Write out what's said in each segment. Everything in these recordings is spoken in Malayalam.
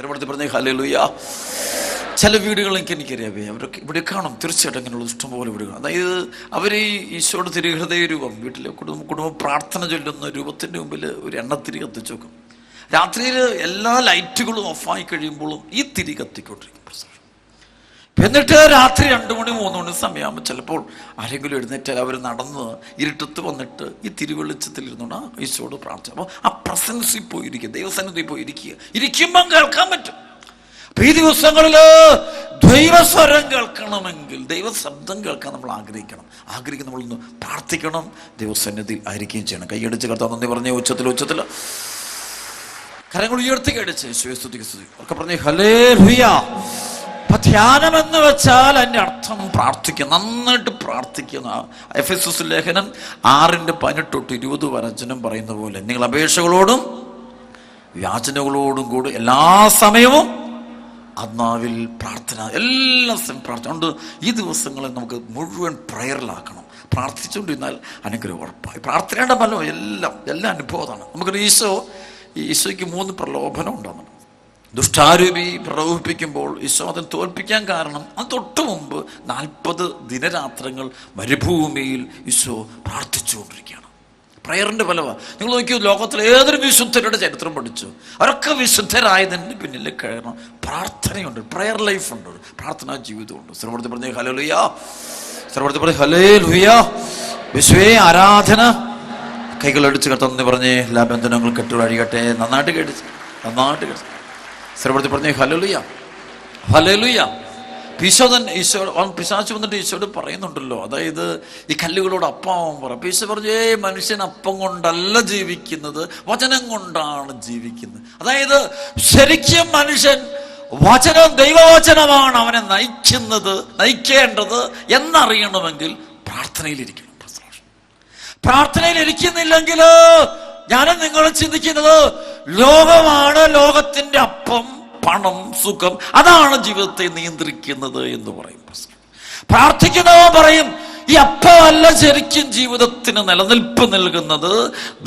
സ്ഥിരപ്പെടുത്തി പറഞ്ഞേ ഹല്ലേലൂയ. ചില വീടുകളൊക്കെ എനിക്കറിയാവേ അവരൊക്കെ ഇവിടെ കാണും. തീർച്ചയായിട്ടും അങ്ങനെയുള്ള ഇഷ്ടംപോലെ വീടുകൾ അതായത് അവർ ഈശോയുടെ തിരുഹൃദയ രൂപം വീട്ടിലെ കുടുംബ കുടുംബം പ്രാർത്ഥന ചൊല്ലുന്ന രൂപത്തിന്റെ മുമ്പിൽ ഒരു എണ്ണത്തിരി കത്തിച്ചു വെക്കും. രാത്രിയിൽ എല്ലാ ലൈറ്റുകളും ഓഫായി കഴിയുമ്പോഴും ഈ തിരി കത്തിക്കൊണ്ടിരിക്കും. എന്നിട്ട് രാത്രി രണ്ട് മണി മൂന്ന് മണി സമയമാകുമ്പോൾ ചിലപ്പോൾ ആരെങ്കിലും എഴുന്നേറ്റാൽ അവർ നടന്ന് ഇരുട്ടത്ത് വന്നിട്ട് ഈ തിരുവെളിച്ചത്തിൽ ഇരുന്നുകൊണ്ട് ഈശോട് പ്രാർത്ഥിച്ചു. അപ്പോൾ ആ പ്രസൻസിൽ പോയിരിക്കുക ദൈവസന്നിധി പോയിരിക്കുക. ഇരിക്കുമ്പം കേൾക്കാൻ പറ്റും. അപ്പൊ ഈ ദിവസങ്ങളിൽ ദൈവസ്വരം കേൾക്കണമെങ്കിൽ ദൈവശബ്ദം കേൾക്കാൻ നമ്മൾ ആഗ്രഹിക്കണം. ആഗ്രഹിക്കുന്ന നമ്മളൊന്ന് പ്രാർത്ഥിക്കണം ദൈവസന്നിധിയിൽ ആയിരിക്കുകയും ചെയ്യണം. കൈയടിച്ച് കർത്താവ് നന്ദി പറഞ്ഞ ഉച്ചത്തിൽ ഉച്ചത്തിൽ. കരങ്ങൾ ഉയർത്തി കേടിച്ച് യേശുവെ സ്തുതിക്ക് സ്തുതി. ഒക്കെ പറഞ്ഞു ഹലേ അപ്പൊ ധ്യാനം എന്ന് വെച്ചാൽ അതിന്റെ അർത്ഥം പ്രാർത്ഥിക്കുക. നന്നായിട്ട് പ്രാർത്ഥിക്കുന്ന എഫ് എസ് എസ് ലേഖനം ആറിന്റെ പതിനെട്ട് തൊട്ട് ഇരുപത് വരച്ചനും പറയുന്ന പോലെ നിങ്ങൾ അപേക്ഷകളോടും യാചനകളോടും കൂടി എല്ലാ സമയവും ആത്മാവിൽ പ്രാർത്ഥന എല്ലാ സമയം പ്രാർത്ഥന. അതുകൊണ്ട് ഈ ദിവസങ്ങളെ നമുക്ക് മുഴുവൻ പ്രയറിലാക്കണം. പ്രാർത്ഥിച്ചുകൊണ്ടിരുന്നാൽ അനുഗ്രഹം ഉറപ്പായി. പ്രാർത്ഥനയുടെ ഫലം എല്ലാം എല്ലാ അനുഭവമാണ്. നമുക്കൊരു ഈശോ ഈശോയ്ക്ക് മൂന്ന് പ്രലോഭനം ഉണ്ടാകുന്നു ദുഷ്ടാരൂപി പ്രലോഭിപ്പിക്കുമ്പോൾ ഈശോ അതിനെ തോൽപ്പിക്കാൻ കാരണം അത് തൊട്ട് മുമ്പ് നാൽപ്പത് ദിനരാത്രങ്ങൾ മരുഭൂമിയിൽ ഈശോ പ്രാർത്ഥിച്ചുകൊണ്ടിരിക്കുകയാണ്. പ്രയറിന്റെ ഫലവ നിങ്ങൾ നോക്കിയോ ലോകത്തിലെ ഏതൊരു വിശുദ്ധരുടെ ചരിത്രം പഠിച്ചു? അവരൊക്കെ വിശുദ്ധരായതിന്റെ പിന്നിൽ കയറണം പ്രാർത്ഥനയുണ്ട്. പ്രയർ ലൈഫുണ്ട് പ്രാർത്ഥനാ ജീവിതമുണ്ട്. സർവർത്തി പറഞ്ഞ ഹലോ ലുയാ സർവർത്തി പറഞ്ഞ ഹലേ ലുയാ വിശ്വേ ആരാധന. കൈകളടിച്ച് കത്തന്ന് പറഞ്ഞ് എല്ലാ ബന്ധനങ്ങളും കെട്ടുവഴികട്ടെ നന്നായിട്ട് കേട്ടിച്ച് നന്നായിട്ട് കേട്ടിച്ച് ശ്രമത്തിൽ പറഞ്ഞു ഹലലുയ ഹലലുയ ഹലോ ലുയാ ഈശോ തന്നെ ഈശോ പിശാച്ച് വന്നിട്ട് ഈശോട് പറയുന്നുണ്ടല്ലോ. അതായത് ഈ കല്ലുകളോട് അപ്പം പറ പീശോ പറഞ്ഞു ഏ മനുഷ്യൻ അപ്പം കൊണ്ടല്ല ജീവിക്കുന്നത് വചനം കൊണ്ടാണ് ജീവിക്കുന്നത്. അതായത് ശരിക്കും മനുഷ്യൻ വചനം ദൈവവചനമാണ് അവനെ നയിക്കുന്നത് നയിക്കേണ്ടത് എന്നറിയണമെങ്കിൽ പ്രാർത്ഥനയിലിരിക്കണം പ്രാർത്ഥനയിൽ ഇരിക്കുന്നില്ലെങ്കിൽ ഞാനും നിങ്ങൾ ചിന്തിക്കുന്നത് ലോകമാണ് ലോകത്തിന്റെ അപ്പം പണം സുഖം. അതാണ് ജീവിതത്തെ നിയന്ത്രിക്കുന്നത് എന്ന് പറയും പ്രാർത്ഥിക്കുന്നവൻ പറയും ഈ അപ്പമല്ല ശരിക്കും ജീവിതത്തിന് നിലനിൽപ്പ് നൽകുന്നത്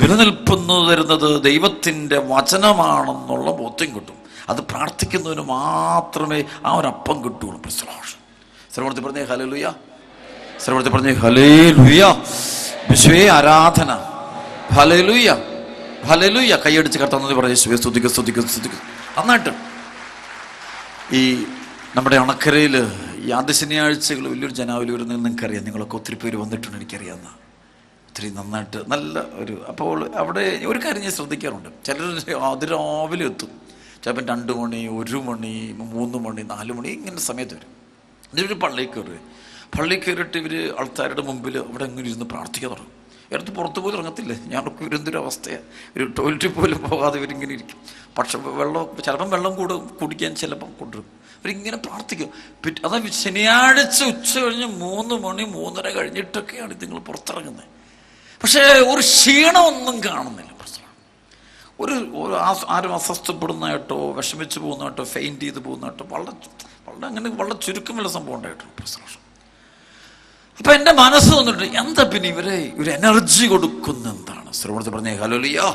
നിലനിൽപ്പെന്ന് തരുന്നത് ദൈവത്തിന്റെ വചനമാണെന്നുള്ള ബോധ്യം കിട്ടും. അത് പ്രാർത്ഥിക്കുന്നതിന് മാത്രമേ ആ ഒരു അപ്പം കിട്ടുള്ളൂ പ്രശ്നോഷം ശ്രവണത്തിൽ പറഞ്ഞേ ഹലേ ലുയ ശ്രവണത്തിൽ പറഞ്ഞേ ഹലേ ലുയ വിശ്വേ ആരാധന. ഹലേ ലുയ ഹലേ കൈയടിച്ച് കൈയടിച്ച് നന്ദി പറഞ്ഞ യേശുവെ സ്തുതിക്കുക സ്തുതിക്കുക സ്തുതിക്കുക നന്നായിട്ട്. ഈ നമ്മുടെ അണക്കരയിൽ ഈ ആദ്യ ശനിയാഴ്ചകൾ വലിയൊരു ജനാവലി വരുന്നതിൽ നിങ്ങൾക്കറിയാം. നിങ്ങളൊക്കെ ഒത്തിരി പേര് വന്നിട്ടുണ്ട് എനിക്കറിയാവുന്ന. ഒത്തിരി നന്നായിട്ട് നല്ല ഒരു അപ്പോൾ അവിടെ ഒരു കാര്യം ഞാൻ ശ്രദ്ധിക്കാറുണ്ട്. ചിലർ അതിരാവിലെ എത്തും. ചിലപ്പം രണ്ട് മണി ഒരു മണി മൂന്ന് മണി നാല് മണി ഇങ്ങനെ സമയത്ത് വരും. എന്നിട്ട് പള്ളിയിൽ കയറുക. പള്ളിയിൽ കയറിയിട്ട് ഇവർ ആൾക്കാരുടെ മുമ്പിൽ അവിടെ അങ്ങനെ ഇരുന്ന് പ്രാർത്ഥിക്കാൻ തുടങ്ങും. ഇടത്ത് പുറത്ത് പോലും ഇറങ്ങത്തില്ലേ ഞങ്ങൾക്ക് ഇവരെന്തൊരു അവസ്ഥയാണ് ഒരു ടോയ്ലറ്റിൽ പോലും പോകാതെ ഇവരിങ്ങനെ ഇരിക്കും. പക്ഷെ വെള്ളം ചിലപ്പം വെള്ളം കൂടെ കുടിക്കാൻ ചിലപ്പം കൊണ്ടുവരും. അവരിങ്ങനെ പ്രാർത്ഥിക്കും. അതാ ശനിയാഴ്ച ഉച്ച കഴിഞ്ഞ് മൂന്ന് മണി മൂന്നര കഴിഞ്ഞിട്ടൊക്കെയാണ് നിങ്ങൾ പുറത്തിറങ്ങുന്നത്. പക്ഷേ ഒരു ക്ഷീണമൊന്നും കാണുന്നില്ല ഒരു ഒരു ആരും അസ്വസ്ഥപ്പെടുന്നതായിട്ടോ വിഷമിച്ച് പോകുന്നതായിട്ടോ ഫെയിന്റ് ചെയ്ത് പോകുന്നതായിട്ടോ വളരെ വളരെ അങ്ങനെ വളരെ ചുരുക്കമുള്ള സംഭവം ഉണ്ടായിട്ടുണ്ട് പ്രശ്നം. അപ്പൊ എന്റെ മനസ്സ് വന്നിട്ട് എന്താ പിന്നെ ഇവരെ? ഒരു എനർജി കൊടുക്കുന്ന എന്താണ്? ശ്രവണത്തിൽ പറഞ്ഞേ ഹലോലിയോ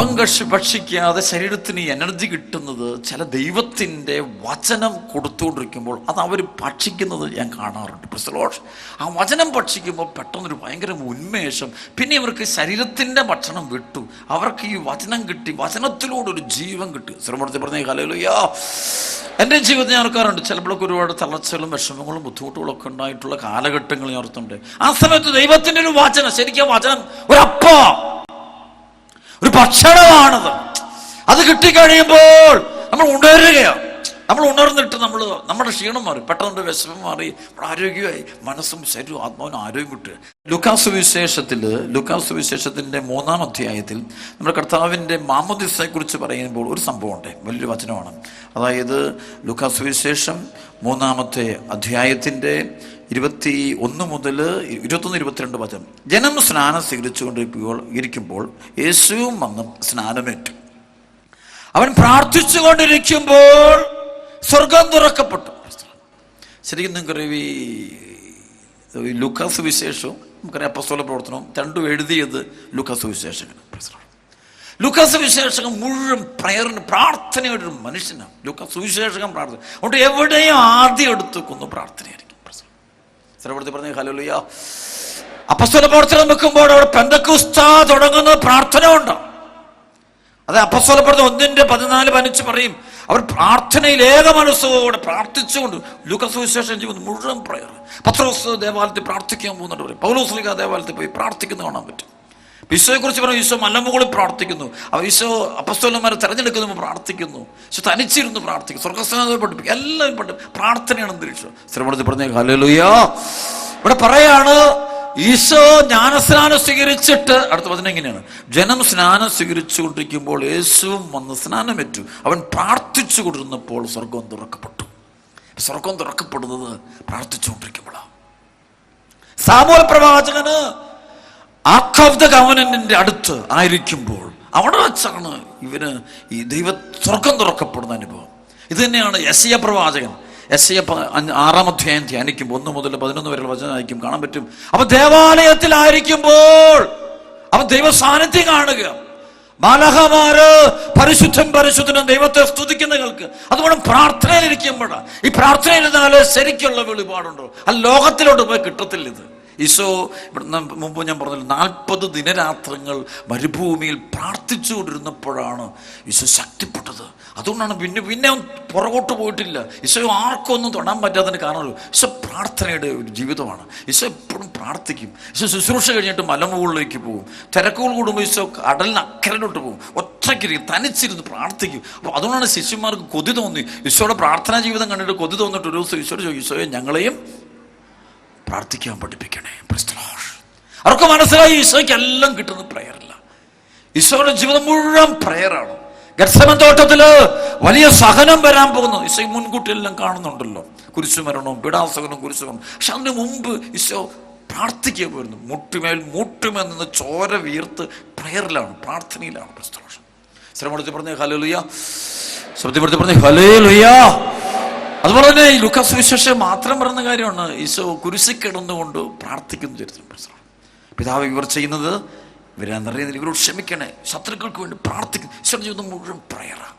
അപ്പം കഷി ഭക്ഷിക്കാതെ ശരീരത്തിന് എനർജി കിട്ടുന്നത് ചില ദൈവത്തിന്റെ വചനം കൊടുത്തുകൊണ്ടിരിക്കുമ്പോൾ അത് അവർ ഭക്ഷിക്കുന്നത് ഞാൻ കാണാറുണ്ട്. പ്രസലോഷ് ആ വചനം ഭക്ഷിക്കുമ്പോൾ പെട്ടെന്നൊരു ഭയങ്കര ഉന്മേഷം. പിന്നെ ഇവർക്ക് ശരീരത്തിന്റെ ഭക്ഷണം വിട്ടു. അവർക്ക് ഈ വചനം കിട്ടി. വചനത്തിലൂടെ ഒരു ജീവൻ കിട്ടി. ശ്രമത്തിൽ പറഞ്ഞ ഹലോലിയോ എന്റെ ജീവിതത്തിൽ ഞാൻ ഓർക്കാറുണ്ട് ചിലപ്പോഴൊക്കെ ഒരുപാട് തളർച്ചകളും വിഷമങ്ങളും ബുദ്ധിമുട്ടുകളും ഒക്കെ ഉണ്ടായിട്ടുള്ള കാലഘട്ടങ്ങൾ ഞാൻ ഓർത്തുണ്ട്. ആ സമയത്ത് ദൈവത്തിന്റെ ഒരു വചനം ശരിക്കും വചനം ഒരു അപ്പ ഒരു ഭക്ഷണമാണത്. അത് കിട്ടിക്കഴിയുമ്പോൾ നമ്മൾ ഉണരുകയാണ്. നമ്മൾ ഉണർന്നിട്ട് നമ്മൾ നമ്മുടെ ക്ഷീണം മാറി പെട്ടെന്ന് വിഷമം മാറി നമ്മുടെ ആരോഗ്യമായി മനസ്സും ശരീരവും ആത്മാവിനും ആരോഗ്യം കിട്ടുക. ലുക്കാസ് വിശേഷത്തിൽ ലുക്കാസ് വിശേഷത്തിന്റെ മൂന്നാം അധ്യായത്തിൽ നമ്മുടെ കർത്താവിന്റെ മാമോദിസയെക്കുറിച്ച് പറയുമ്പോൾ ഒരു സംഭവമുണ്ട്. വലിയൊരു വചനമാണ്. അതായത് ലുക്കാസ് വിശേഷം മൂന്നാമത്തെ അധ്യായത്തിന്റെ ഇരുപത്തി ഒന്ന് മുതൽ ഇരുപത്തൊന്ന് ഇരുപത്തിരണ്ട് വചനം. ജനം സ്നാനം സ്വീകരിച്ചുകൊണ്ടിരിക്കുമ്പോൾ ഇരിക്കുമ്പോൾ യേശുവും വന്ന് സ്നാനമേറ്റു. അവൻ പ്രാർത്ഥിച്ചുകൊണ്ടിരിക്കുമ്പോൾ സ്വർഗം തുറക്കപ്പെട്ടു. ശരിക്കും നിങ്ങൾക്കറിയാം ഈ ലൂക്കാസ് വിശേഷവും നമുക്കറിയാം അപ്പസ്തോല പ്രവർത്തനവും രണ്ടും എഴുതിയത് ലൂക്കാസ് വിശേഷങ്ങൾ ലൂക്കാസ് സുവിശേഷകൻ മുഴുവൻ പ്രയറിന് പ്രാർത്ഥനയുടെ ഒരു മനുഷ്യനാണ്. ലൂക്കാസ് സുവിശേഷകൻ പ്രാർത്ഥന. അതുകൊണ്ട് എവിടെയും ആദ്യം എടുത്തു കൊന്നു പ്രാർത്ഥനയായിരിക്കും. സ്ഥലപ്പെടുത്തി പറഞ്ഞു ഹലോലിയ അപ്പസ്വല പ്രവർത്തനം വെക്കുമ്പോൾ അവിടെ പെന്തക്കുസ്ത തുടങ്ങുന്ന പ്രാർത്ഥന ഉണ്ട്. അത് അപ്പസ്തലപ്പെടുന്ന ഒന്നിന്റെ പതിനാല് പതിനഞ്ച് പറയും. അവർ പ്രാർത്ഥനയിൽ ഏക മനസ്സോടെ പ്രാർത്ഥിച്ചുകൊണ്ട് ലൂക്കസ് സുവിശേഷം ചെയ്യുന്നത് മുഴുവൻ പ്രയർ പത്രോസ് ദേവാലയത്തിൽ പ്രാർത്ഥിക്കാൻ പോകുന്നുണ്ട് പറയും. പൗലോസ്ലിക ദേവാലയത്തിൽ പോയി പ്രാർത്ഥിക്കുന്ന കാണാൻ പറ്റും. ഈശോയെ കുറിച്ച് പറഞ്ഞു ഈശോ മലമുകളിൽ പ്രാർത്ഥിക്കുന്നു. അവ ഈശോ അപ്പസ്തോലന്മാരെ തിരഞ്ഞെടുക്കുന്നു പ്രാർത്ഥിക്കുന്നു. ഈശോ തനിച്ചിരുന്ന് പ്രാർത്ഥിക്കും സ്വർഗസ്ഥാനത്തെ പഠിപ്പിക്കും. എല്ലാം പഠി പ്രാർത്ഥനയാണ് അന്തരീക്ഷം ശ്രീമണത്തിൽ പറഞ്ഞ ഹലലുയാ ഇവിടെ പറയാണ് ഈശോ ജ്ഞാനസ്നാനം സ്വീകരിച്ചിട്ട് അടുത്ത വചനം എങ്ങനെയാണ്? ജനം സ്നാനം സ്വീകരിച്ചുകൊണ്ടിരിക്കുമ്പോൾ യേശുവും വന്ന് സ്നാനമേറ്റു. അവൻ പ്രാർത്ഥിച്ചു കൊണ്ടിരുന്നപ്പോൾ സ്വർഗം തുറക്കപ്പെട്ടു. സ്വർഗം തുറക്കപ്പെടുന്നത് പ്രാർത്ഥിച്ചുകൊണ്ടിരിക്കുമ്പോഴാണ്. സാമൂഹ്യ പ്രവാചകന് ഓഫ് ദ ഗവൺമെന്റിന്റെ അടുത്ത് ആയിരിക്കുമ്പോൾ അവിടെ വെച്ചാണ് ഇവന് ഈ ദൈവ തുറക്കം തുറക്കപ്പെടുന്ന അനുഭവം. ഇത് തന്നെയാണ് എ പ്രവാചകൻ. എ ആറാം അധ്യായം ധ്യാനിക്കുമ്പോൾ ഒന്ന് മുതൽ പതിനൊന്ന് വരെ വചനം വായിക്കും കാണാൻ പറ്റും. അപ്പൊ ദേവാലയത്തിലായിരിക്കുമ്പോൾ അവൻ ദൈവ സാന്നിധ്യം കാണുക. മാലഹമാര് പരിശുദ്ധം പരിശുദ്ധനും ദൈവത്തെ സ്തുതിക്കുന്നവർക്ക് അതുകൊണ്ട് പ്രാർത്ഥനയിലിരിക്കുമ്പോഴാണ് ഈ പ്രാർത്ഥനയിൽ പ്രാർത്ഥനയിരുന്നാൽ ശരിക്കുള്ള വെളിപാടുണ്ടോ? ആ ലോകത്തിലോട്ട് പോയി കിട്ടത്തില്ല ഇത്. ഈശോ ഇവിടുന്ന് മുമ്പ് ഞാൻ പറഞ്ഞല്ലോ നാൽപ്പത് ദിനരാത്രങ്ങൾ മരുഭൂമിയിൽ പ്രാർത്ഥിച്ചുകൊണ്ടിരുന്നപ്പോഴാണ് ഈശോ ശക്തിപ്പെട്ടത്. അതുകൊണ്ടാണ് പിന്നെ പിന്നെ പുറകോട്ട് പോയിട്ടില്ല. ഈശോ ആർക്കും ഒന്നും തൊടാൻ പറ്റാത്തതിന് കാരണമല്ലോ. ഈശോ പ്രാർത്ഥനയുടെ ഒരു ജീവിതമാണ്. ഈശോ എപ്പോഴും പ്രാർത്ഥിക്കും. ഈശോ ശുശ്രൂഷ കഴിഞ്ഞിട്ട് മലമുകളിലേക്ക് പോകും. തിരക്കുകൾ കൂടുമ്പോൾ ഈശോ കടലിന് അക്കരയിലോട്ട് പോകും. ഒറ്റയ്ക്കിരിക്കും തനിച്ചിരുന്ന് പ്രാർത്ഥിക്കും. അപ്പോൾ അതുകൊണ്ടാണ് ശിഷ്യന്മാർക്ക് കൊതി തോന്നി. ഈശോയുടെ പ്രാർത്ഥനാ ജീവിതം കണ്ടിട്ട് കൊതി തോന്നിട്ട് ഒരു ദിവസം ഈശോയുടെ ഈശോയെ ഞങ്ങളെയും പ്രാർത്ഥിക്കാൻ പഠിപ്പിക്കണേ. അവർക്ക് മനസ്സിലായി ഈശോയ്ക്ക് എല്ലാം കിട്ടുന്നത് പ്രയറല്ല ഈശോയുടെ ജീവിതം മുഴുവൻ പ്രയറാണ് ഗർസമന്തോട്ടത്തിൽ തോട്ടത്തിൽ വലിയ സഹനം വരാൻ പോകുന്നു. ഈശോ മുൻകൂട്ടി എല്ലാം കാണുന്നുണ്ടല്ലോ. കുരിശുമരണവും പിടാസകനും കുരിശുമരണം പക്ഷെ അതിന് മുമ്പ് ഈശോ പ്രാർത്ഥിക്കുക പോയിരുന്നു. മുട്ടുമേൽ മുട്ടുമേൽ നിന്ന് ചോര വീർത്ത് പ്രയറിലാണ് പ്രാർത്ഥനയിലാണ് പ്രസ്തോഷം ശ്രമപ്പെടുത്തി ലുയ്യ ഹലേലുയ പറഞ്ഞു ഹലേ ഹലേലുയ അതുപോലെ തന്നെ ഈ ലുക്കാസ് വിശേഷം മാത്രം പറയുന്ന കാര്യമാണ്. ഈശോ കുരിശി കിടന്നുകൊണ്ട് പ്രാർത്ഥിക്കുന്നു ചരിത്രം പിതാവ് ഇവർ ചെയ്യുന്നത് ഇവരെന്നറിയുന്നില്ല ഇവരോട് ക്ഷമിക്കണേ. ശത്രുക്കൾക്ക് വേണ്ടി പ്രാർത്ഥിക്കുന്നു. ഈശോയുടെ ജീവിതം മുഴുവൻ പ്രയറാണ്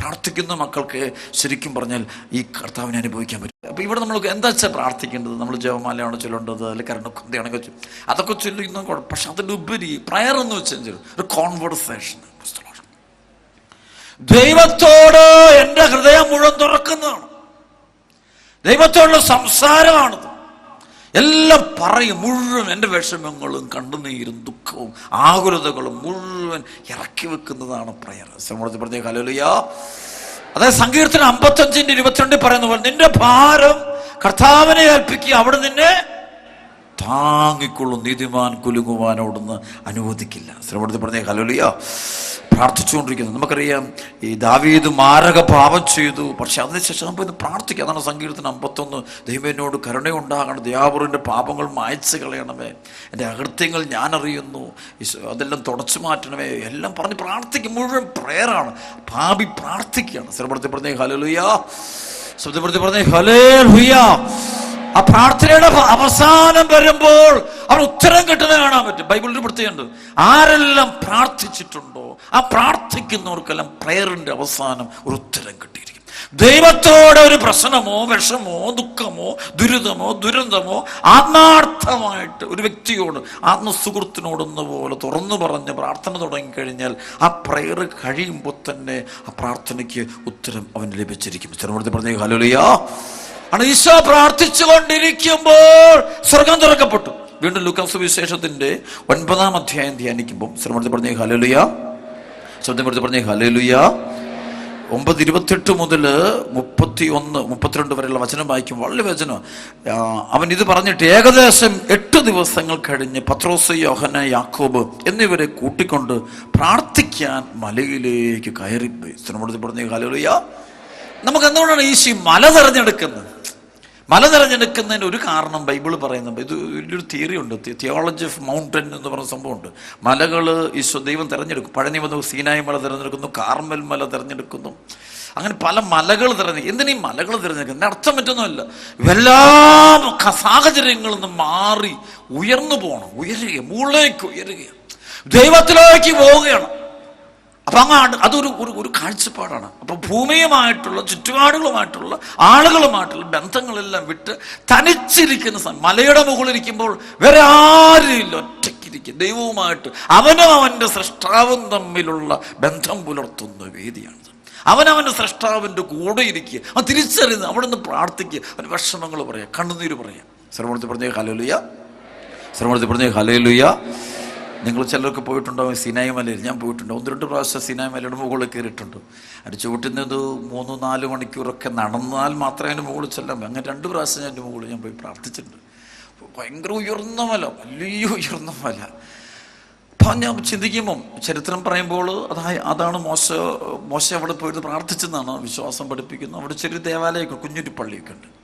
പ്രാർത്ഥിക്കുന്ന മക്കൾക്ക് ശരിക്കും പറഞ്ഞാൽ ഈ കർത്താവിനെ അനുഭവിക്കാൻ പറ്റും അപ്പോൾ ഇവിടെ നമ്മൾ എന്താ വെച്ചാൽ പ്രാർത്ഥിക്കേണ്ടത്? നമ്മൾ ജപമാലയാണോ ചൊല്ലേണ്ടത്? അല്ലെങ്കിൽ വെച്ചു അതൊക്കെ ചൊല്ലുന്ന കുഴപ്പം പക്ഷെ അതിലുപരി പ്രയർ എന്ന് വെച്ചാൽ ഒരു കോൺവെർസേഷൻ ദൈവത്തോട് എന്റെ ഹൃദയം മുഴുവൻ തുറക്കുന്നതാണ്. ദൈവത്തോടുള്ള സംസാരമാണത് എല്ലാം പറയും മുഴുവൻ എന്റെ വിഷമങ്ങളും കണ്ണുനീരും ദുഃഖവും ആകുലതകളും മുഴുവൻ ഇറക്കി വെക്കുന്നതാണ് പ്രയർ ശ്രമത്തിൽ പറഞ്ഞ കലോലിയ അതായത് സങ്കീർത്തനം അമ്പത്തഞ്ചിന്റെ ഇരുപത്തിരണ്ടിൽ പറയുന്ന പോലെ നിന്റെ ഭാരം കർത്താവിനെ ഏൽപ്പിക്കുക അവിടെ നിന്നെ താങ്ങിക്കൊള്ളും നീതിമാൻ കുലുങ്ങുവാനോടൊന്ന് അനുവദിക്കില്ല. ശ്രമത്തിൽ പറഞ്ഞ കലോലിയ പ്രാർത്ഥിച്ചുകൊണ്ടിരിക്കുന്നു. നമുക്കറിയാം ഈ ദാവീദ് മാരക പാപം ചെയ്തു. പക്ഷെ അതിനുശേഷം നമുക്ക് ഇന്ന് പ്രാർത്ഥിക്കാം. അതാണ് സങ്കീർത്തനം അമ്പത്തൊന്ന്. ദൈവനോട് കരുണയുണ്ടാകണം. ദയാപുറിന്റെ പാപങ്ങൾ മായച്ച് കളയണമേ. എന്റെ അകൃത്യങ്ങൾ ഞാനറിയുന്നു അതെല്ലാം തുടച്ചു മാറ്റണമേ. എല്ലാം പറഞ്ഞ് പ്രാർത്ഥിക്കും. മുഴുവൻ പ്രേയറാണ്. പാപി പ്രാർത്ഥിക്കുകയാണ്. ശ്രമത്തിൽ പറഞ്ഞേ ഹലലുയാ ശബ്ദപ്പെടുത്തി പറഞ്ഞേ ഹലേ ലുയ്യ ആ പ്രാർത്ഥനയുടെ അവസാനം വരുമ്പോൾ അവർ ഉത്തരം കിട്ടുന്നത് കാണാൻ പറ്റും. ബൈബിളിൽ പ്രത്യേകമുണ്ട് ആരെല്ലാം പ്രാർത്ഥിച്ചിട്ടുണ്ടോ ആ പ്രാർത്ഥിക്കുന്നവർക്കെല്ലാം പ്രയറിന്റെ അവസാനം ഒരു ഉത്തരം കിട്ടിയിരിക്കും. ദൈവത്തോടെ ഒരു പ്രശ്നമോ വിഷമോ ദുഃഖമോ ദുരിതമോ ദുരന്തമോ ആത്മാർത്ഥമായിട്ട് ഒരു വ്യക്തിയോട് ആത്മസുഹൃത്തിനോടൊന്ന് പോലെ തുറന്നു പറഞ്ഞ് പ്രാർത്ഥന തുടങ്ങിക്കഴിഞ്ഞാൽ ആ പ്രയർ കഴിയുമ്പോൾ തന്നെ ആ പ്രാർത്ഥനയ്ക്ക് ഉത്തരം അവന് ലഭിച്ചിരിക്കും. ചിലപ്പെടുത്തി പറഞ്ഞ ഹലോലിയാ ആണ് ഈശോ പ്രാർത്ഥിച്ചുകൊണ്ടിരിക്കുമ്പോൾ സ്വർഗം തുറക്കപ്പെട്ടു. വീണ്ടും ലുക്കാസ് വിശേഷത്തിന്റെ ഒൻപതാം അധ്യായം ധ്യാനിക്കുമ്പോൾ ശ്രമത്തിൽ പറഞ്ഞേ ഹലലുയ ശബ്ദം പറഞ്ഞേ ഹലലുയ ഒമ്പത് ഇരുപത്തെട്ട് മുതൽ മുപ്പത്തി ഒന്ന് മുപ്പത്തിരണ്ട് വരെയുള്ള വചനം വായിക്കും. വളരെ വചനം. അവൻ ഇത് പറഞ്ഞിട്ട് ഏകദേശം എട്ട് ദിവസങ്ങൾ കഴിഞ്ഞ് പത്രോസ് യോഹന യാക്കോബ് എന്നിവരെ കൂട്ടിക്കൊണ്ട് പ്രാർത്ഥിക്കാൻ മലയിലേക്ക് കയറിപ്പോയി. ശ്രമത്തിൽ പറഞ്ഞ കാലുകളിയ നമുക്ക് എന്തുകൊണ്ടാണ് ഈശി മല തിരഞ്ഞെടുക്കുന്നത്? മല തിരഞ്ഞെടുക്കുന്നതിന് ഒരു കാരണം ബൈബിൾ പറയുന്നുണ്ട്. ഇത് വലിയൊരു തിയറി ഉണ്ട്. തിയോളജി ഓഫ് മൗണ്ടൻ എന്ന് പറയുന്ന സംഭവമുണ്ട്. മലകൾ ഈശോ ദൈവം തിരഞ്ഞെടുക്കും. പഴനി വന്നു സീനായി മല തിരഞ്ഞെടുക്കുന്നു. കാർമൽ മല തിരഞ്ഞെടുക്കുന്നു. അങ്ങനെ പല മലകൾ തിരഞ്ഞെടുക്കും എന്തിനീ മലകൾ തിരഞ്ഞെടുക്കുന്നത്? അർത്ഥം പറ്റുന്നതല്ല എല്ലാ സാഹചര്യങ്ങളിൽ നിന്ന് മാറി ഉയർന്നു പോകണം ഉയരുക മുകളിലേക്ക് ഉയരുക ദൈവത്തിലേക്ക് പോവുകയാണ്. അപ്പൊ അങ്ങാണ്ട് അതൊരു ഒരു ഒരു കാഴ്ചപ്പാടാണ്. അപ്പൊ ഭൂമിയുമായിട്ടുള്ള ചുറ്റുപാടുകളുമായിട്ടുള്ള ആളുകളുമായിട്ടുള്ള ബന്ധങ്ങളെല്ലാം വിട്ട് തനിച്ചിരിക്കുന്ന മലയുടെ മുകളിലിരിക്കുമ്പോൾ വേറെ ആരുമില്ല ഒറ്റയ്ക്കിരിക്കും. ദൈവവുമായിട്ട് അവനും അവന്റെ സൃഷ്ടാവും തമ്മിലുള്ള ബന്ധം പുലർത്തുന്ന വേദിയാണിത് അവനവന്റെ സൃഷ്ടാവിന്റെ കൂടെ ഇരിക്കുക. അവൻ തിരിച്ചറിയുന്നത് അവിടെ നിന്ന് പ്രാർത്ഥിക്കുക. അവൻ വിഷമങ്ങൾ പറയാം കണ്ണുനീര് പറയാം. ശ്രമണത്തിൽ പറഞ്ഞേ ഹലോലുയ ശ്രമണത്തിൽ പറഞ്ഞേ ഹലോലുയ നിങ്ങൾ ചിലരൊക്കെ പോയിട്ടുണ്ടാവും സിനായി മലയിൽ. ഞാൻ പോയിട്ടുണ്ട്. ഒന്ന് രണ്ട് പ്രാവശ്യം സിനായി മലയുടെ മുകളിൽ കയറിയിട്ടുണ്ട്. അത് നിന്ന് മൂന്ന് നാല് മണിക്കൂറൊക്കെ നടന്നാൽ മാത്രമേ അതിന്റെ മുകളിൽ ചെല്ലാൻ അങ്ങനെ രണ്ട് പ്രാവശ്യം ഞാൻ എന്റെ മുകളിൽ ഞാൻ പോയി പ്രാർത്ഥിച്ചിട്ടുണ്ട്. ഭയങ്കര ഉയർന്ന മല. വലിയ ഉയർന്ന മല. അപ്പം ഞാൻ ചിന്തിക്കുമ്പം ചരിത്രം പറയുമ്പോൾ അതായ അതാണ് മോശ മോശം അവിടെ പോയിട്ട് പ്രാർത്ഥിച്ചെന്നാണ് വിശ്വാസം പഠിപ്പിക്കുന്നത്. അവിടെ ചെറിയ ദേവാലയമൊക്കെ കുഞ്ഞൊരു പള്ളിയൊക്കെ ഉണ്ട്.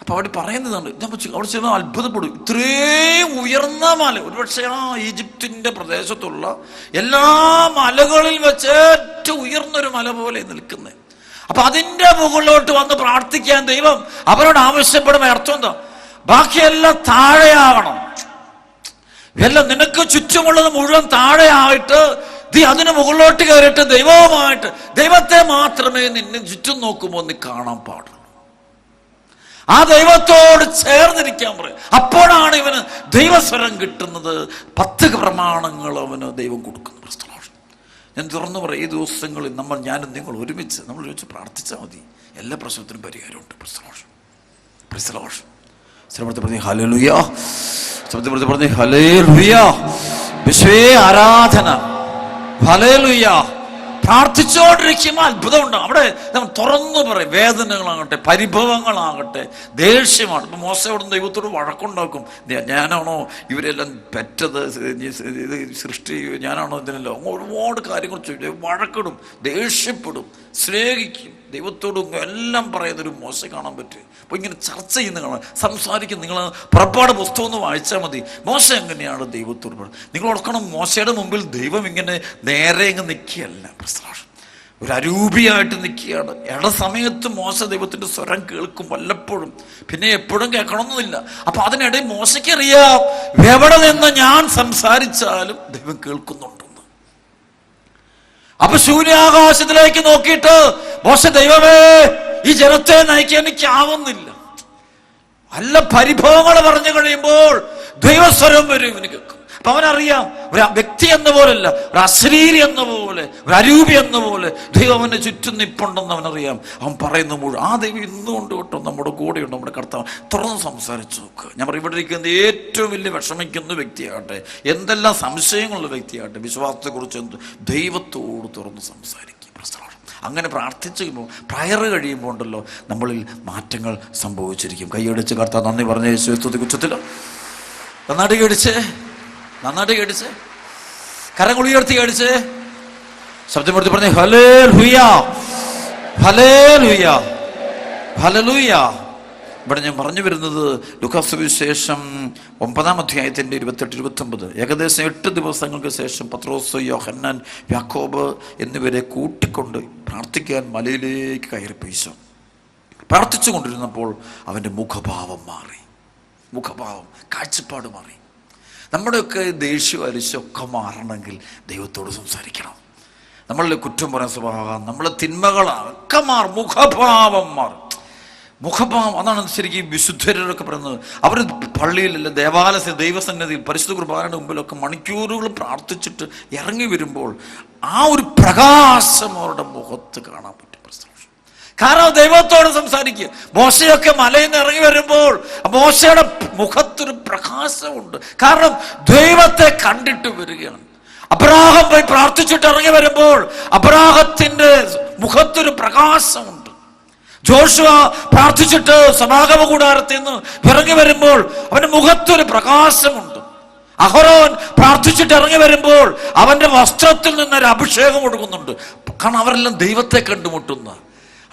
അപ്പോൾ അവിടെ പറയുന്നതാണ് ഞാൻ അവിടെ ചെന്ന് അത്ഭുതപ്പെടും. ഇത്രയും ഉയർന്ന മല ഒരുപക്ഷെ ആ ഈജിപ്തിന്റെ പ്രദേശത്തുള്ള എല്ലാ മലകളിൽ വെച്ച് ഏറ്റവും ഉയർന്നൊരു മല പോലെ നിൽക്കുന്നത് അപ്പൊ അതിന്റെ മുകളിലോട്ട് വന്ന് പ്രാർത്ഥിക്കാൻ ദൈവം അവരോട് ആവശ്യപ്പെടുന്ന അർത്ഥം എന്താ? ബാക്കിയെല്ലാം താഴെയാവണം. എല്ലാം നിനക്ക് ചുറ്റുമുള്ളത് മുഴുവൻ താഴെയായിട്ട് നീ അതിന് മുകളിലോട്ട് കയറിയിട്ട് ദൈവവുമായിട്ട് ദൈവത്തെ മാത്രമേ നിന്നെ ചുറ്റും നോക്കുമ്പോൾ നീ കാണാൻ പാടുള്ളൂ. ആ ദൈവത്തോട് ചേർന്നിരിക്കാൻ പറയും. അപ്പോഴാണ് ഇവന് ദൈവസ്വരം കിട്ടുന്നത്. പത്ത് പ്രമാണങ്ങൾ അവന് ദൈവം കൊടുക്കുന്നു. ഞാൻ തുറന്നു പറയും ഈ ദിവസങ്ങളിൽ നമ്മൾ ഞാനും നിങ്ങൾ ഒരുമിച്ച് നമ്മൾ ഒരുമിച്ച് പ്രാർത്ഥിച്ചാൽ മതി. എല്ലാ പ്രശ്നത്തിനും പരിഹാരമുണ്ട്. പ്രശ്നോഷം പ്രശ്നോഷം ശ്രമത്തെ ഹലേ ലുയാ ശ്രമത്തെ പറഞ്ഞു ഹലേ ലുയാ വിശ്വേ ആരാധന. ഹലേലുയ പ്രാർത്ഥിച്ചുകൊണ്ടിരിക്കുമ്പോൾ അത്ഭുതം ഉണ്ടാകും അവിടെ നമ്മൾ തുറന്നു പറയും വേദനകളാകട്ടെ പരിഭവങ്ങളാകട്ടെ ദേഷ്യമാണ്. ഇപ്പം മോശയോടും ദൈവത്തോട് വഴക്കുണ്ടാക്കും. "ഞാ- ഞാനാണോ ഇവരെല്ലാം പെറ്റത് സൃഷ്ടി ഞാനാണോ ഇതിനെല്ലാം? ഒരുപാട് കാര്യങ്ങൾ ചോദിച്ചു വഴക്കിടും ദേഷ്യപ്പെടും സ്നേഹിക്കും. ദൈവത്തോടും എല്ലാം പറയുന്നൊരു മോശ കാണാൻ പറ്റും. അപ്പോൾ ഇങ്ങനെ ചർച്ച ചെയ്യുന്ന കാണാം സംസാരിക്കും നിങ്ങൾ പുറപ്പാട് പുസ്തകം ഒന്ന് വായിച്ചാൽ മതി. മോശ എങ്ങനെയാണ് ദൈവത്തോട് പറയുന്നത്? നിങ്ങൾ ഓർക്കണം മോശയുടെ മുമ്പിൽ ദൈവം ഇങ്ങനെ നേരെ ഇങ്ങ് നിൽക്കുകയല്ല. ഒരു അരൂപിയായിട്ട് നിൽക്കുകയാണ്. ഇട സമയത്ത് മോശ ദൈവത്തിന്റെ സ്വരം കേൾക്കും വല്ലപ്പോഴും. പിന്നെ എപ്പോഴും കേൾക്കണമെന്നില്ല. അപ്പം അതിനിടയിൽ മോശയ്ക്കറിയാം എവിടെ നിന്ന് ഞാൻ സംസാരിച്ചാലും ദൈവം കേൾക്കുന്നുണ്ടെന്ന് അപ്പൊ ശൂന്യാകാശത്തിലേക്ക് നോക്കിയിട്ട് മോശ ദൈവമേ ഈ ജനത്തെ നയിക്കാൻ എനിക്കാവുന്നില്ല. നല്ല പരിഭവങ്ങൾ പറഞ്ഞു കഴിയുമ്പോൾ ദൈവസ്വരം വരും ഇവന് കേൾക്കും. അപ്പൊ അവനറിയാം. ഒരു വ്യക്തി എന്ന പോലല്ല ഒരു അശ്ലീലി എന്ന പോലെ ഒരു അരൂപി എന്ന പോലെ ദൈവം അവനെ ചുറ്റും നിപ്പുണ്ടെന്ന് അവനറിയാം. അവൻ പറയുന്ന മുഴുവൻ ആ ദൈവം ഇന്നുകൊണ്ട് കേട്ടോ നമ്മുടെ കൂടെയുണ്ട് നമ്മുടെ കർത്താവ്. തുറന്ന് സംസാരിച്ചു നോക്കുക ഞാൻ പറയും ഇവിടെ ഇരിക്കുന്ന ഏറ്റവും വലിയ വിഷമിക്കുന്ന വ്യക്തിയാകട്ടെ എന്തെല്ലാം സംശയങ്ങളുള്ള വ്യക്തിയാകട്ടെ വിശ്വാസത്തെക്കുറിച്ച് എന്ത് ദൈവത്തോട് തുറന്ന് പ്രസ്തവം അങ്ങനെ പ്രാർത്ഥിച്ചു കഴിയുമ്പോൾ പ്രയർ കഴിയുമ്പോൾ ഉണ്ടല്ലോ നമ്മളിൽ മാറ്റങ്ങൾ സംഭവിച്ചിരിക്കും. കൈയടിച്ച് കർത്താവ് നന്ദി പറഞ്ഞ യേശുത്വത്തെ കുറ്റത്തിലോ നന്നായിട്ട് കടിച്ച് നന്നായിട്ട് കേടിച്ച് കരങ്ങൾ ഉയർത്തി കേടിച്ച് ശബ്ദം എടുത്ത് പറഞ്ഞു ഹലേ ലുയ ഹലേ ലുയ ഹലലുയാ ഇവിടെ ഞാൻ പറഞ്ഞു വരുന്നത് ലുഖാസുവിശേഷം വിശേഷം ഒമ്പതാം അധ്യായത്തിന്റെ ഇരുപത്തെട്ട് ഇരുപത്തൊമ്പത്. ഏകദേശം എട്ട് ദിവസങ്ങൾക്ക് ശേഷം പത്രോസ് യോഹന്നാൻ യാക്കോബ് എന്നിവരെ കൂട്ടിക്കൊണ്ട് പ്രാർത്ഥിക്കാൻ മലയിലേക്ക് കയറി പ്രാർത്ഥിച്ചു കൊണ്ടിരുന്നപ്പോൾ അവന്റെ മുഖഭാവം മാറി. മുഖഭാവം കാഴ്ചപ്പാട് മാറി. നമ്മുടെയൊക്കെ ദേഷ്യം അരിശമൊക്കെ മാറണമെങ്കിൽ ദൈവത്തോട് സംസാരിക്കണം. നമ്മളുടെ കുറ്റം പറയാൻ സ്വഭാവം നമ്മളെ തിന്മകളാണ്. ഒക്കെ മാറും. മുഖഭാവം മാറും. മുഖഭാവം അതാണ് ശരിക്കും വിശുദ്ധരൊക്കെ പറയുന്നത്. അവർ പള്ളിയിലല്ല ദേവാലയ ദൈവസന്നിധിയിൽ പരിശുദ്ധ കുർബാനയുടെ മുമ്പിലൊക്കെ മണിക്കൂറുകൾ പ്രാർത്ഥിച്ചിട്ട് ഇറങ്ങി വരുമ്പോൾ ആ ഒരു പ്രകാശം അവരുടെ മുഖത്ത് കാണാൻ പറ്റും. കാരണം ദൈവത്തോട് സംസാരിക്കുക മോശയൊക്കെ മലയിൽ നിന്ന് ഇറങ്ങി വരുമ്പോൾ മോശയുടെ മുഖത്തൊരു പ്രകാശമുണ്ട്. കാരണം ദൈവത്തെ കണ്ടിട്ട് വരികയാണ്. അബ്രാഹം പോയി പ്രാർത്ഥിച്ചിട്ട് ഇറങ്ങി വരുമ്പോൾ അബ്രാഹത്തിന്റെ മുഖത്തൊരു പ്രകാശമുണ്ട്. ജോഷുവ പ്രാർത്ഥിച്ചിട്ട് സമാഗമ കൂടാരത്തിൽ നിന്ന് ഇറങ്ങി വരുമ്പോൾ അവന്റെ മുഖത്തൊരു പ്രകാശമുണ്ട്. അഹരോൻ പ്രാർത്ഥിച്ചിട്ട് ഇറങ്ങി വരുമ്പോൾ അവന്റെ വസ്ത്രത്തിൽ നിന്നൊരു അഭിഷേകം കൊടുക്കുന്നുണ്ട്. കാരണം അവരെല്ലാം ദൈവത്തെ കണ്ടുമുട്ടുന്ന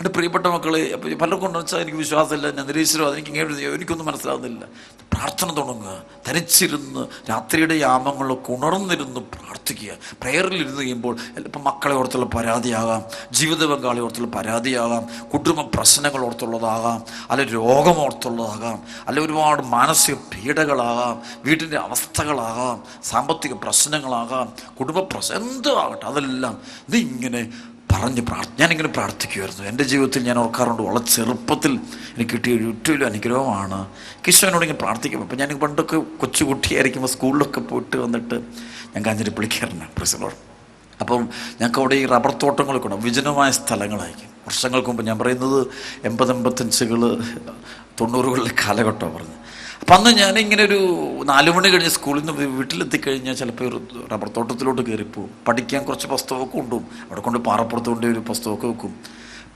അത് പ്രിയപ്പെട്ട മക്കളെ പലർക്കും ഉണ്ടെന്ന് വെച്ചാൽ എനിക്ക് വിശ്വാസമില്ല ഞാൻ നിരീശ്വരം എനിക്ക് ഇങ്ങനെ എനിക്കൊന്നും മനസ്സിലാകുന്നില്ല പ്രാർത്ഥന തുടങ്ങുക തനിച്ചിരുന്ന് രാത്രിയുടെ യാമങ്ങളൊക്കെ ഉണർന്നിരുന്ന് പ്രാർത്ഥിക്കുക പ്രയറിൽ ഇരുന്ന് കഴിയുമ്പോൾ ഇപ്പം മക്കളെ ഓർത്തുള്ള പരാതിയാകാം ജീവിത പങ്കാളി ഓർത്തുള്ള പരാതിയാകാം കുടുംബ പ്രശ്നങ്ങൾ ഓർത്തുള്ളതാകാം അല്ലെ രോഗം ഓർത്തുള്ളതാകാം അല്ലെ ഒരുപാട് മാനസിക പീഡകളാകാം വീട്ടിന്റെ അവസ്ഥകളാകാം സാമ്പത്തിക പ്രശ്നങ്ങളാകാം കുടുംബ പ്രശ്നം എന്തോ ആകട്ടെ അതെല്ലാം ഇത് ഇങ്ങനെ പറഞ്ഞ് പ്രാർത്ഥ ഞാനിങ്ങനെ പ്രാർത്ഥിക്കുമായിരുന്നു എന്റെ ജീവിതത്തിൽ ഞാൻ ഓർക്കാറുണ്ട് വളരെ ചെറുപ്പത്തിൽ എനിക്ക് കിട്ടിയ ഏറ്റവും അനുഗ്രഹമാണ്. കിശോനോട് ഇങ്ങനെ പ്രാർത്ഥിക്കും അപ്പം ഞാൻ പണ്ടൊക്കെ കൊച്ചുകുട്ടിയായിരിക്കുമ്പോൾ സ്കൂളിലൊക്കെ പോയിട്ട് വന്നിട്ട് ഞാൻ കാഞ്ഞിരി പിളിക്കാറുണ്ട് പ്രസിലോട് അപ്പം ഞങ്ങൾക്ക് അവിടെ ഈ റബ്ബർ തോട്ടങ്ങളൊക്കെ ഉണ്ട് വിജനമായ സ്ഥലങ്ങളായിരിക്കും. വർഷങ്ങൾക്ക് മുമ്പ് ഞാൻ പറയുന്നത് എൺപത് എൺപത്തഞ്ചുകൾ തൊണ്ണൂറുകളിലെ കാലഘട്ടമാണ് പറഞ്ഞത്. അപ്പം അന്ന് ഞാനിങ്ങനെ ഒരു നാല് മണി കഴിഞ്ഞ് സ്കൂളിൽ നിന്ന് വീട്ടിലെത്തി കഴിഞ്ഞാൽ ചിലപ്പോൾ ഒരു റബ്ബർ തോട്ടത്തിലോട്ട് കയറിപ്പോവും പഠിക്കാൻ കുറച്ച് പുസ്തകമൊക്കെ ഉണ്ടും അവിടെ കൊണ്ട് പാറപ്പുറത്ത് കൊണ്ട് ഒരു പുസ്തകമൊക്കെ വെക്കും.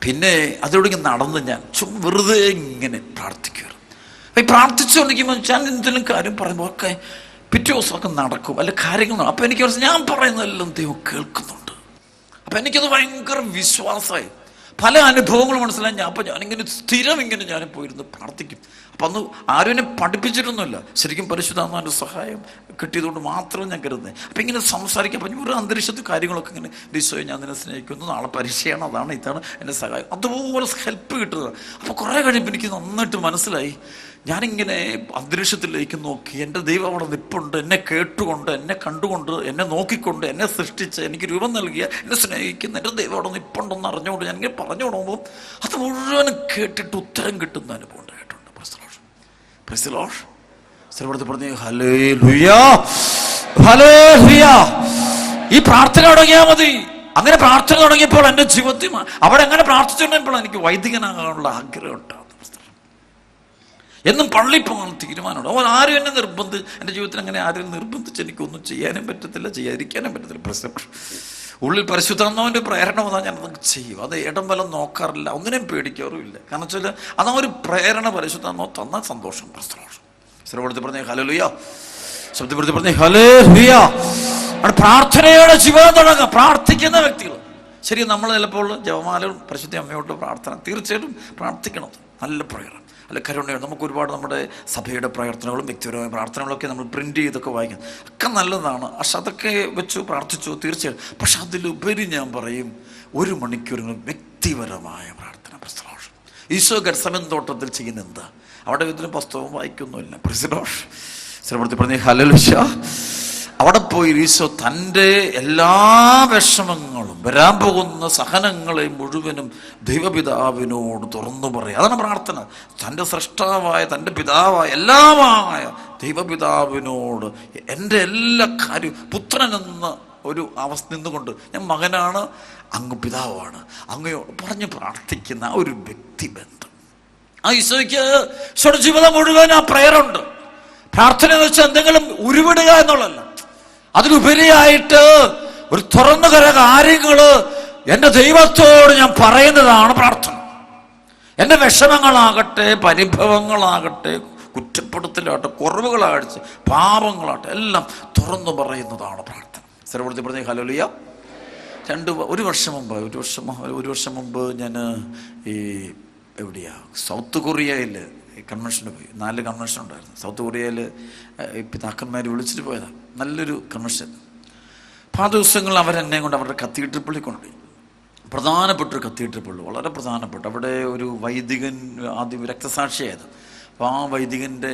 പിന്നെ അതിലൂടെ നടന്ന് ഞാൻ ചും വെറുതെ ഇങ്ങനെ പ്രാർത്ഥിക്കുമായിരുന്നു അപ്പം ഈ പ്രാർത്ഥിച്ചുകൊണ്ടിരിക്കുമ്പോൾ ഞാൻ എന്തെങ്കിലും കാര്യം പറയുമ്പോൾ ഒക്കെ പിറ്റേ ദിവസമൊക്കെ നടക്കും. അല്ല കാര്യങ്ങൾ നടക്കും. അപ്പം എനിക്ക് ഞാൻ പറയുന്നതെല്ലാം ദൈവം കേൾക്കുന്നുണ്ട്. അപ്പം എനിക്കത് ഭയങ്കര വിശ്വാസമായി. പല അനുഭവങ്ങളും മനസ്സിലായി. ഞാൻ അപ്പം ഞാനിങ്ങനെ സ്ഥിരം ഇങ്ങനെ ഞാൻ പോയിരുന്ന് പ്രാർത്ഥിക്കും. അപ്പം അന്ന് ആരും എന്നെ പഠിപ്പിച്ചിട്ടൊന്നുമില്ല. ശരിക്കും പരിശുദ്ധാത്മാവിന്റെ സഹായം കിട്ടിയതുകൊണ്ട് മാത്രം ഞാൻ കരുതുന്നത് അപ്പം ഇങ്ങനെ സംസാരിക്കുക അപ്പം ഒരു അന്തരീക്ഷത്തിൽ കാര്യങ്ങളൊക്കെ ഇങ്ങനെ ഈശോയെ ഞാൻ നിന്നെ സ്നേഹിക്കുന്നു നാളെ പരീക്ഷയാണ് അതാണ് ഇതാണ് എന്റെ സഹായം. അതുപോലെ ഹെൽപ്പ് കിട്ടുന്നത്. അപ്പോൾ കുറേ കഴിയുമ്പോൾ എനിക്ക് നന്നായിട്ട് മനസ്സിലായി. ഞാനിങ്ങനെ അന്തരീക്ഷത്തിലേക്ക് നോക്കി. എന്റെ ദൈവം അവിടെ നിപ്പുണ്ട്. എന്നെ കേട്ടുകൊണ്ട് എന്നെ കണ്ടുകൊണ്ട് എന്നെ നോക്കിക്കൊണ്ട് എന്നെ സൃഷ്ടിച്ച് എനിക്ക് രൂപം നൽകിയ എന്നെ സ്നേഹിക്കുന്ന എന്റെ ദൈവം അവിടെ നിപ്പുണ്ടെന്ന് അറിഞ്ഞുകൊണ്ട് ഞാൻ ഇങ്ങനെ പറഞ്ഞു തുടങ്ങുമ്പോൾ അത് മുഴുവനും കേട്ടിട്ട് ഉത്തരം കിട്ടുന്ന അനുഭവം ഉണ്ടായിട്ടുണ്ട്. പ്രസലോഷ് പ്രസലോഷ് സ്ഥലപ്പെടുത്തി പറഞ്ഞു ഹലേ ലുയാ ഹലേ ലുയാ ഈ പ്രാർത്ഥന തുടങ്ങിയാൽ മതി. അങ്ങനെ പ്രാർത്ഥന തുടങ്ങിയപ്പോൾ എന്റെ ജീവിതത്തിൽ അവിടെ അങ്ങനെ പ്രാർത്ഥിച്ചുകൊണ്ടപ്പോൾ എനിക്ക് വൈദികനാകാനുള്ള ആഗ്രഹം ഉണ്ടാകുന്നു എന്നും പള്ളി പോകാൻ തീരുമാനമുണ്ട്. അവൻ ആരും എന്നെ നിർബന്ധി എന്റെ ജീവിതത്തിൽ അങ്ങനെ ആരും നിർബന്ധിച്ച് എനിക്കൊന്നും ചെയ്യാനും പറ്റത്തില്ല ചെയ്യാതിരിക്കാനും പറ്റത്തില്ല. പ്രശ്നം ഉള്ളിൽ പരിശുദ്ധാത്മാവിന്റെ പ്രേരണ വന്നാൽ ഞാൻ അതൊക്കെ ചെയ്യും. അത് ഇടം വല്ല നോക്കാറില്ല. ഒന്നിനെയും പേടിക്കാറുമില്ല. കാരണം വെച്ചാൽ അതാ ഒരു പ്രേരണ പരിശുദ്ധാത്മാവ് തന്നാൽ സന്തോഷം പ്രസ്തോഷം സ്ഥലപ്പെടുത്തി പറഞ്ഞേ ഹലലുയ്യ ശബ്ദപ്പെടുത്തി പറഞ്ഞേ ഹലേ അവിടെ പ്രാർത്ഥനയോടെ ജീവിതം തുടങ്ങുക. പ്രാർത്ഥിക്കുന്ന വ്യക്തികൾ. ശരി നമ്മൾ ചിലപ്പോൾ ജപമാലയും പരിശുദ്ധ അമ്മയോട്ട് പ്രാർത്ഥന തീർച്ചയായിട്ടും പ്രാർത്ഥിക്കണം. നല്ല പ്രയർ അല്ല കരുണയോ നമുക്ക് ഒരുപാട് നമ്മുടെ സഭയുടെ പ്രവർത്തനങ്ങളും വ്യക്തിപരമായ പ്രാർത്ഥനകളൊക്കെ നമ്മൾ പ്രിന്റ് ചെയ്തൊക്കെ വായിക്കും. ഒക്കെ നല്ലതാണ്. പക്ഷെ അതൊക്കെ വെച്ചു പ്രാർത്ഥിച്ചു തീർച്ചയായും പക്ഷെ അതിലുപരി ഞാൻ പറയും ഒരു മണിക്കൂർ വ്യക്തിപരമായ പ്രാർത്ഥന പ്രസ്തോഷം ഈശോ ഗർസമൻ തോട്ടത്തിൽ ചെയ്യുന്ന എന്താ? അവിടെ ഇതിന് പുസ്തകം വായിക്കൊന്നുമില്ല. പ്രസിഡോഷ് ശ്രമത്തിൽ പറഞ്ഞ ഹലലുഷ അവിടെ പോയി ഈശോ തന്റെ എല്ലാ വിഷമങ്ങളും വരാൻ പോകുന്ന സഹനങ്ങളെ മുഴുവനും ദൈവപിതാവിനോട് തുറന്നു പറയും അതാണ് പ്രാർത്ഥന. തന്റെ സൃഷ്ടാവായ തന്റെ പിതാവായ എല്ലാമായ ദൈവപിതാവിനോട് എന്റെ എല്ലാ കാര്യവും പുത്രനെന്ന ഒരു അവസ്ഥ നിന്നുകൊണ്ട് ഞാൻ മകനാണ് അങ്ങ് പിതാവാണ്. അങ്ങയോട് പറഞ്ഞ് പ്രാർത്ഥിക്കുന്ന ഒരു വ്യക്തിബന്ധം ആ ഈശോയ്ക്ക് ജീവിതം മുഴുവൻ ആ പ്രയറുണ്ട് പ്രാർത്ഥന എന്ന് വെച്ചാൽ എന്തെങ്കിലും ഉരുവിടുക എന്നുള്ളതല്ല. അതിലുപരിയായിട്ട് ഒരു തുറന്നു കര കാര്യങ്ങൾ എന്റെ ദൈവത്തോട് ഞാൻ പറയുന്നതാണ് പ്രാർത്ഥന. എന്റെ വിഷമങ്ങളാകട്ടെ പരിഭവങ്ങളാകട്ടെ കുറ്റപ്പെടുത്തലാകട്ടെ കുറവുകളാകട്ടെ പാപങ്ങളാകട്ടെ എല്ലാം തുറന്നു പറയുന്നതാണ് പ്രാർത്ഥന. സ്ഥലപ്പെടുത്തി പറഞ്ഞ ഹലോലിയ രണ്ട് ഒരു വർഷം മുമ്പ് ഒരു വർഷം ഒരു വർഷം മുമ്പ് ഞാൻ ഈ എവിടെയാ? സൗത്ത് കൊറിയയിൽ കൺവെൻഷന് പോയി. നാല് കൺവെൻഷൻ ഉണ്ടായിരുന്നു. സൗത്ത് കൊറിയയിൽ പിതാക്കന്മാർ വിളിച്ചിട്ട് പോയതാണ് നല്ലൊരു കൺവെൻഷൻ. അപ്പോൾ ആ ദിവസങ്ങൾ അവരെന്നെ കൊണ്ട് അവരുടെ കത്തീഡ്രൽ പള്ളി കൊണ്ടുപോയി. പ്രധാനപ്പെട്ട ഒരു കത്തീഡ്രൽ പള്ളി വളരെ പ്രധാനപ്പെട്ട. അവിടെ ഒരു വൈദികൻ ആദ്യം രക്തസാക്ഷിയായത്. അപ്പോൾ ആ വൈദികന്റെ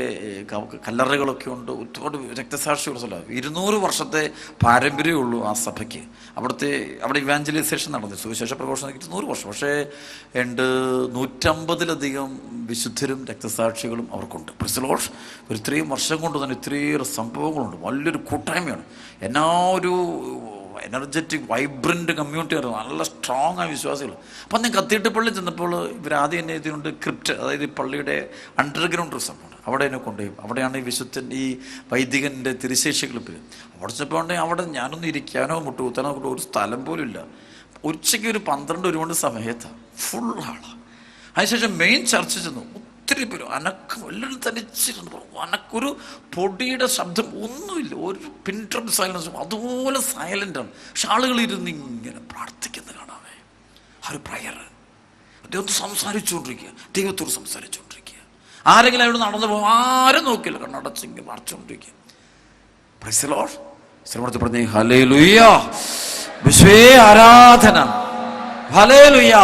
കല്ലറകളൊക്കെ ഉണ്ട്. ഒരുപാട് രക്തസാക്ഷികൾ സ്ഥലമാണ് ഇരുന്നൂറ് വർഷത്തെ പാരമ്പര്യമുള്ളൂ ആ സഭയ്ക്ക്. അവിടുത്തെ അവിടെ ഇവാഞ്ചലൈസേഷൻ നടന്നു സുവിശേഷ പ്രഘോഷണം ഇരുന്നൂറ് വർഷം. പക്ഷേ ഉണ്ട് നൂറ്റമ്പതിലധികം വിശുദ്ധരും രക്തസാക്ഷികളും അവർക്കുണ്ട്. പ്രിസലോഷ് ഒരു ഇത്രയും വർഷം കൊണ്ട് തന്നെ ഇത്രയേറെ സംഭവങ്ങളുണ്ട്. വലിയൊരു കൂട്ടായ്മയാണ്. എന്നാ ഒരു എനർജറ്റിക് വൈബ്രന്റ് കമ്മ്യൂണിറ്റി ആയിരുന്നു. നല്ല സ്ട്രോങ് ആയ വിശ്വാസികൾ അപ്പം ഞാൻ കത്തീട്ട് പള്ളി ചെന്നപ്പോൾ ഇവർ ആദ്യം എന്നെ ഇതിനുണ്ട് ക്രിപ്റ്റ് അതായത് ഈ പള്ളിയുടെ അണ്ടർഗ്രൗണ്ട് റിസമാണ് അവിടെ എന്നെ കൊണ്ടുപോയി. അവിടെയാണ് ഈ വിശുദ്ധൻ ഈ വൈദികന്റെ തിരുശേഷികൾ പേര് അവിടെ ചെന്നപ്പോൾ അവിടെ ഞാനൊന്നും ഇരിക്കാനോ മുട്ടുകുത്താനോ ഒരു സ്ഥലം പോലും ഇല്ല. ഉച്ചയ്ക്ക് ഒരു പന്ത്രണ്ട് ഒരു മണി സമയത്താണ് ഫുൾ ആളാണ് അതിനുശേഷം മെയിൻ ചർച്ച ചെന്നു. ഒത്തിരി പേര് അനക്കം എല്ലാവരും തനിച്ചിരുന്നു. അനക്കൊരു പൊടിയുടെ ശബ്ദം ഒന്നുമില്ല. ഒരു പിൻട്രം സൈലൻസ് അതുപോലെ സൈലന്റാണ് പക്ഷെ ആളുകൾ ഇരുന്ന് ഇങ്ങനെ പ്രാർത്ഥിക്കുന്നത് കാണാവേ. ആ ഒരു പ്രയർ അദ്ദേഹം സംസാരിച്ചുകൊണ്ടിരിക്കുക. ദൈവത്തോട് സംസാരിച്ചുകൊണ്ടിരിക്കുക. ആരെങ്കിലും അവിടെ നടന്നു പോകും ആരും നോക്കില്ല കണ്ണടച്ചെങ്കിൽ മറച്ചുകൊണ്ടിരിക്കുക Lord. ശ്രമത്തിൽ പറഞ്ഞേ ഹലേ ലുയ്യ വിശ്വേ ആരാധന. ഹലേ ലുയ്യ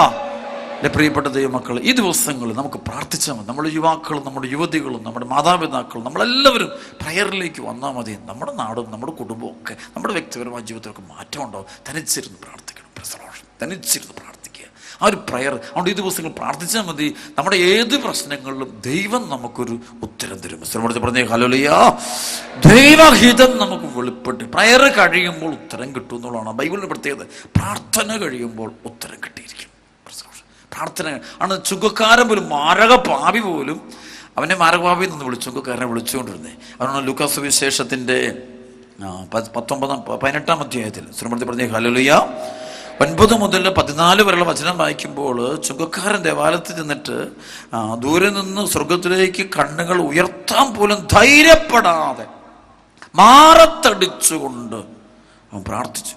എന്റെ പ്രിയപ്പെട്ട ദൈവമക്കൾ ഈ ദിവസങ്ങളിൽ നമുക്ക് പ്രാർത്ഥിച്ചാൽ മതി. നമ്മുടെ യുവാക്കളും നമ്മുടെ യുവതികളും നമ്മുടെ മാതാപിതാക്കളും നമ്മളെല്ലാവരും പ്രയറിലേക്ക് വന്നാൽ മതി. നമ്മുടെ നാടും നമ്മുടെ കുടുംബവും ഒക്കെ നമ്മുടെ വ്യക്തിപരമായ ജീവിതത്തിലൊക്കെ മാറ്റം ഉണ്ടാവും തനിച്ചിരുന്ന് പ്രാർത്ഥിക്കണം. Praise തനിച്ചിരുന്ന് പ്രാർത്ഥിക്കുക. ആ ഒരു പ്രയർ അതുകൊണ്ട് ഈ ദിവസങ്ങൾ പ്രാർത്ഥിച്ചാൽ മതി. നമ്മുടെ ഏത് പ്രശ്നങ്ങളിലും ദൈവം നമുക്കൊരു ഉത്തരം തരും. ശ്രമിച്ച് പറഞ്ഞേ ഹലോലിയാ ദൈവഹിതം നമുക്ക് വെളിപ്പെട്ട് പ്രയർ കഴിയുമ്പോൾ ഉത്തരം കിട്ടും എന്നുള്ളതാണ് ബൈബിളിന്റെ പ്രത്യേകത. പ്രാർത്ഥന കഴിയുമ്പോൾ ഉത്തരം കിട്ടിയിരിക്കും പ്രാർത്ഥന ആണ് ചുങ്കക്കാരൻ പോലും മാരക പാപി പോലും അവനെ മാരകപാപി എന്ന് വിളിച്ചു. ചുങ്കക്കാരനെ വിളിച്ചുകൊണ്ടിരുന്നത് അവനാണ് ലുക്കാസ് വിശേഷത്തിന്റെ പത്തൊമ്പതാം പതിനെട്ടാം അധ്യായത്തിൽ. ശ്രീമതി പറഞ്ഞ ഹലുലിയ ഒൻപത് മുതൽ പതിനാല് വരെയുള്ള വചനം വായിക്കുമ്പോൾ ചുങ്കക്കാരൻ ദേവാലയത്തിൽ ചെന്നിട്ട് ദൂരെ നിന്ന് സ്വർഗത്തിലേക്ക് കണ്ണുകൾ ഉയർത്താൻ പോലും ധൈര്യപ്പെടാതെ മാറത്തടിച്ചുകൊണ്ട് അവൻ പ്രാർത്ഥിച്ചു.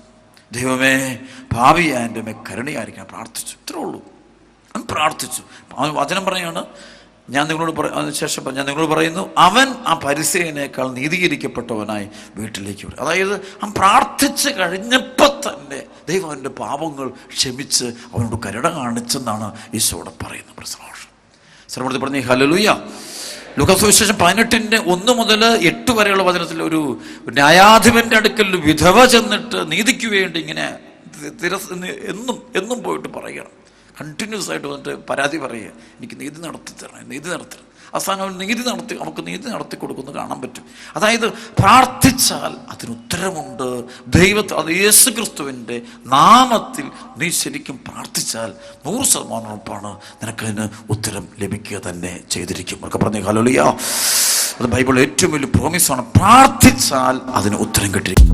ദൈവമേ ഭാവിയായ എന്റെ മേ കരുണയായിരിക്കാൻ പ്രാർത്ഥിച്ചു. ഇത്രേ ഉള്ളൂ. അവൻ പ്രാർത്ഥിച്ചു. അവൻ വചനം പറയാണ് ഞാൻ നിങ്ങളോട് പറ അതിനുശേഷം ഞാൻ നിങ്ങളോട് പറയുന്നു അവൻ ആ പരിസയനേക്കാൾ നീതീകരിക്കപ്പെട്ടവനായി വീട്ടിലേക്ക് വരും. അതായത് അവൻ പ്രാർത്ഥിച്ച് കഴിഞ്ഞപ്പോൾ തന്നെ ദൈവം അവന്റെ പാപങ്ങൾ ക്ഷമിച്ച് അവനോട് കരുണ കാണിച്ചെന്നാണ് ഈശോടെ പറയുന്നത്. പ്രസവാഷം ശ്രമത്തിൽ പറഞ്ഞു ഹലലുയ്യ ലുഖസുവിശേഷം പതിനെട്ടിന്റെ ഒന്ന് മുതൽ എട്ട് വരെയുള്ള വചനത്തിൽ ഒരു ന്യായാധിപന്റെ അടുക്കൽ വിധവ ചെന്നിട്ട് നീതിക്ക് വേണ്ടി ഇങ്ങനെ എന്നും എന്നും പോയിട്ട് പറയണം കണ്ടിന്യൂസ് ആയിട്ട് വന്നിട്ട് പരാതി പറയുക എനിക്ക് നീതി നടത്തി തരണം നീതി നടത്തണം അവസാനം അവൻ നീതി നടത്തി നമുക്ക് നീതി നടത്തി കൊടുക്കുന്നത് കാണാൻ പറ്റും. അതായത് പ്രാർത്ഥിച്ചാൽ അതിന് ഉത്തരമുണ്ട്. ദൈവത്തെ അത് യേശു ക്രിസ്തുവിന്റെ നാമത്തിൽ നീ ശരിക്കും പ്രാർത്ഥിച്ചാൽ നൂറ് ശതമാനം ഉറപ്പാണ് നിനക്കതിന് ഉത്തരം ലഭിക്കുക തന്നെ ചെയ്തിരിക്കും. ഒക്കെ പറഞ്ഞു ഹലോലിയ അത് ബൈബിൾ ഏറ്റവും വലിയ പ്രോമിസാണ് പ്രാർത്ഥിച്ചാൽ അതിന് ഉത്തരം കിട്ടിയിരിക്കും.